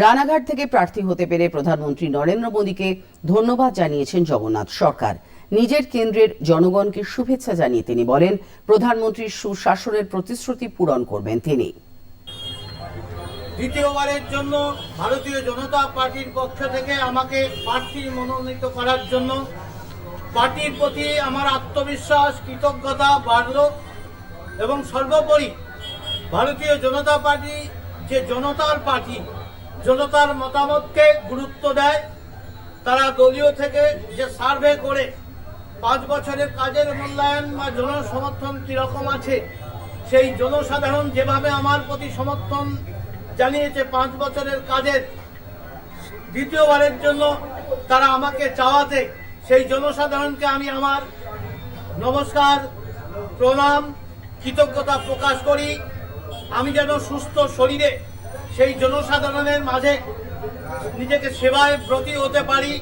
রানাঘাট থেকে প্রার্থী হতে পেরে প্রধানমন্ত্রী নরেন্দ্র মোদীকে ধন্যবাদ জানিয়েছেন জগন্নাথ সরকার। নিজের কেন্দ্রের জনগণকে শুভেচ্ছা জানিয়ে তিনি বলেন, প্রধানমন্ত্রীর সুশাসনের প্রতিশ্রুতি পূরণ করবেন তিনি। দ্বিতীয়বারের জন্য ভারতীয় জনতা পার্টির পক্ষ থেকে আমাকে প্রার্থী মনোনীত করার জন্য পার্টির প্রতি আমার আত্মবিশ্বাস, কৃতজ্ঞতা বাড়ল এবং সর্বোপরি ভারতীয় জনতা পার্টি, যে জনতার পার্টি জনতার মতামতকে গুরুত্ব দেয়। তারা দলীয় থেকে যে সার্ভে করে পাঁচ বছরের কাজের মূল্যায়ন বা জনসমর্থন কীরকম আছে, সেই জনসাধারণ যেভাবে আমার প্রতি সমর্থন জানিয়েছে পাঁচ বছরের কাজের দ্বিতীয়বারের জন্য তারা আমাকে চাওয়াতে, সেই জনসাধারণকে আমি আমার নমস্কার, প্রণাম, কৃতজ্ঞতা প্রকাশ করি। আমি যেন সুস্থ শরীরে সেই জনসাধারণের মাঝে নিজেকে সেবায় ব্রতী হতে পারি।